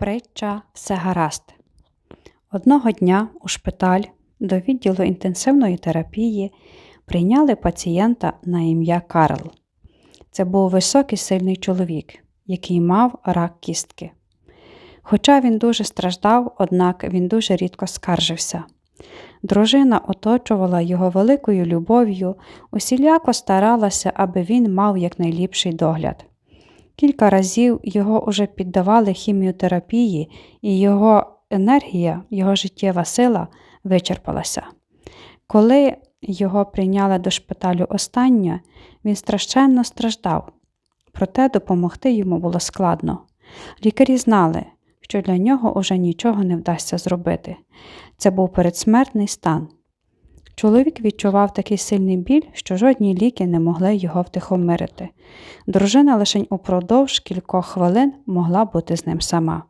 Притча все гаразд. Одного дня у шпиталь до відділу інтенсивної терапії прийняли пацієнта на ім'я Карл. Це був високий сильний чоловік, який мав рак кістки. Хоча він дуже страждав, однак він дуже рідко скаржився. Дружина оточувала його великою любов'ю, усіляко старалася, аби він мав якнайліпший догляд. Кілька разів його уже піддавали хіміотерапії, і його енергія, його життєва сила вичерпалася. Коли його прийняли до шпиталю останнє, він страшенно страждав, проте допомогти йому було складно. Лікарі знали, що для нього уже нічого не вдасться зробити. Це був передсмертний стан. Чоловік відчував такий сильний біль, що жодні ліки не могли його втихомирити. Дружина лише упродовж кількох хвилин могла бути з ним сама.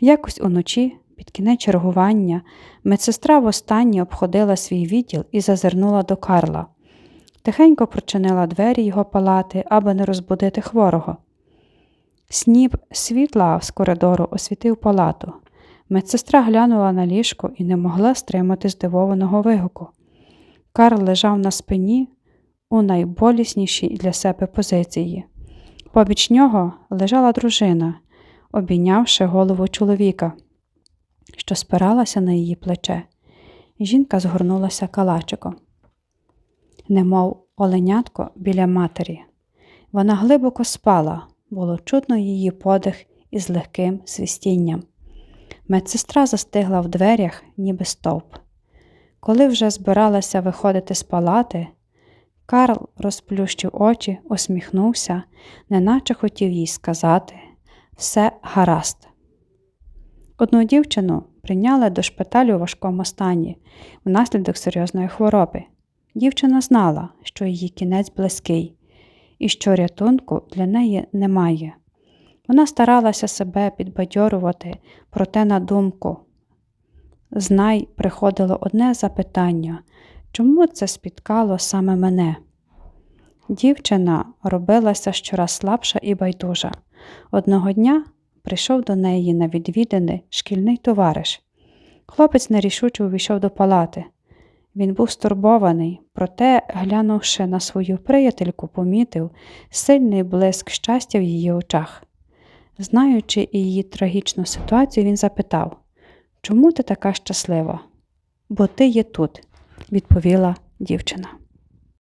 Якось уночі, під кінець чергування, медсестра востаннє обходила свій відділ і зазирнула до Карла. Тихенько прочинила двері його палати, аби не розбудити хворого. Сніп світла з коридору освітив палату. Медсестра глянула на ліжко і не могла стримати здивованого вигуку. Карл лежав на спині у найболіснішій для себе позиції. Побіч нього лежала дружина, обійнявши голову чоловіка, що спиралася на її плече. Жінка згорнулася калачиком, немов оленятко біля матері. Вона глибоко спала, було чутно її подих із легким свистінням. Медсестра застигла в дверях, ніби стовп. Коли вже збиралася виходити з палати, Карл розплющив очі, усміхнувся, неначе хотів їй сказати все гаразд. Одну дівчину прийняли до шпиталю у важкому стані внаслідок серйозної хвороби. Дівчина знала, що її кінець близький і що рятунку для неї немає. Вона старалася себе підбадьорувати, проте на думку. Знай приходило одне запитання чому це спіткало саме мене? Дівчина робилася щораз слабша і байдужа. Одного дня прийшов до неї на відвідини шкільний товариш. Хлопець нерішуче увійшов до палати. Він був стурбований, проте, глянувши на свою приятельку, помітив сильний блиск щастя в її очах. Знаючи її трагічну ситуацію, він запитав Чому ти така щаслива? Бо ти є тут, відповіла дівчина.